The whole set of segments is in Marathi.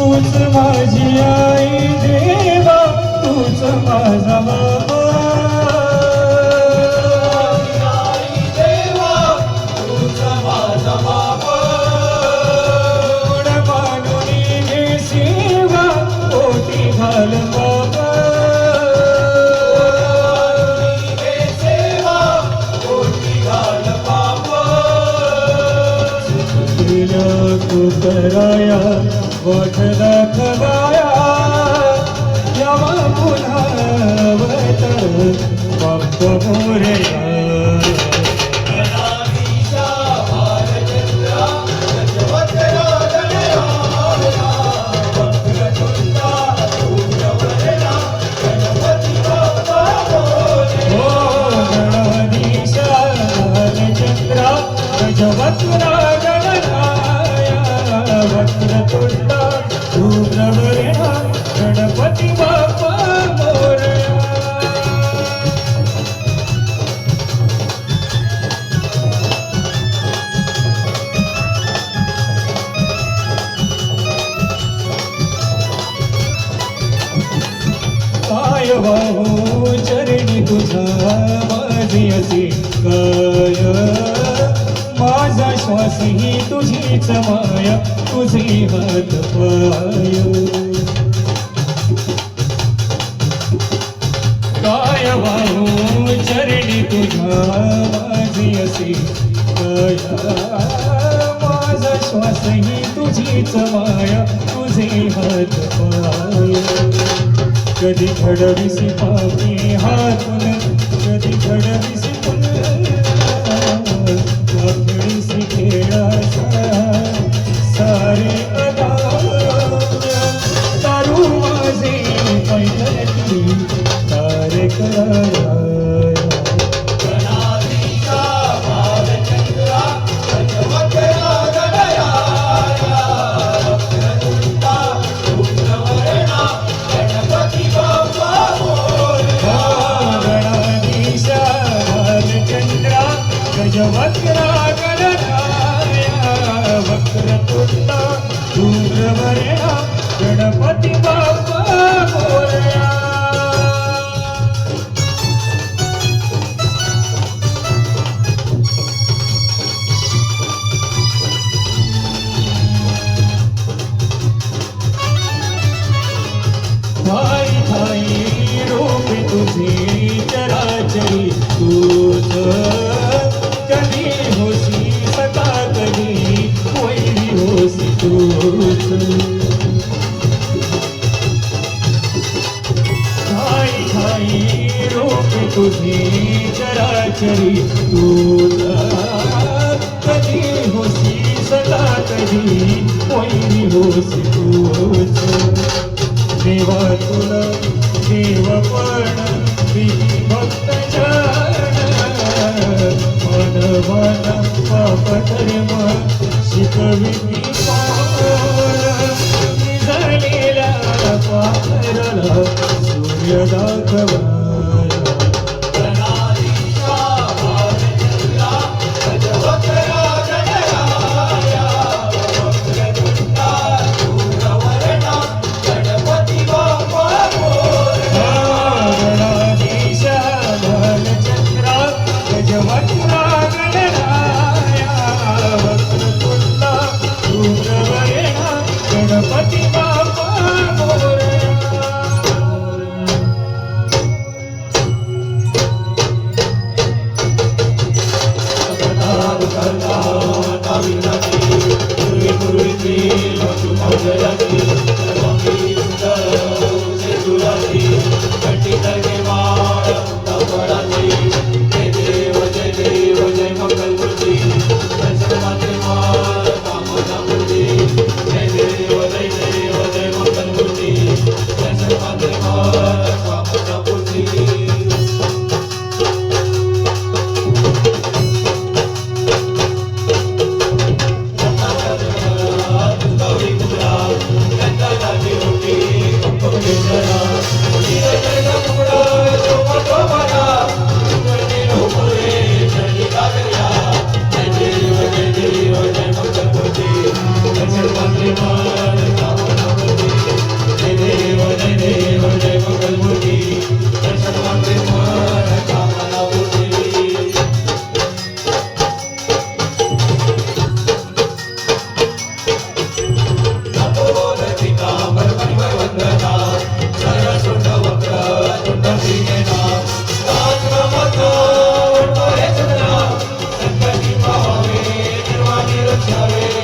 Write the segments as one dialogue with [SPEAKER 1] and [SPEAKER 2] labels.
[SPEAKER 1] तूच माझी आई देवा तूच माझा बाबा. गोड वाट दाखवाया पुन्हा मोरया वाहू चरणी तुझा माझी असे काय माझा श्वास ही तुझीच माया तुझे हात पाय. काय वाहू चरणी तुझा माझी असे काय माझा श्वास ही तुझीच माया तुझे हात पाय. कधी घडविसी पापी हातून कधी घडविसी खेळीसी खेळा सारे तारू माझे पैठणी तारे कराया तुझे चराचरी तूच कधी होशी सदा कधी वैरी होशी तूच देवा तुला देव पण भक्तच्या Yeah, what's up?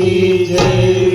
[SPEAKER 1] की जय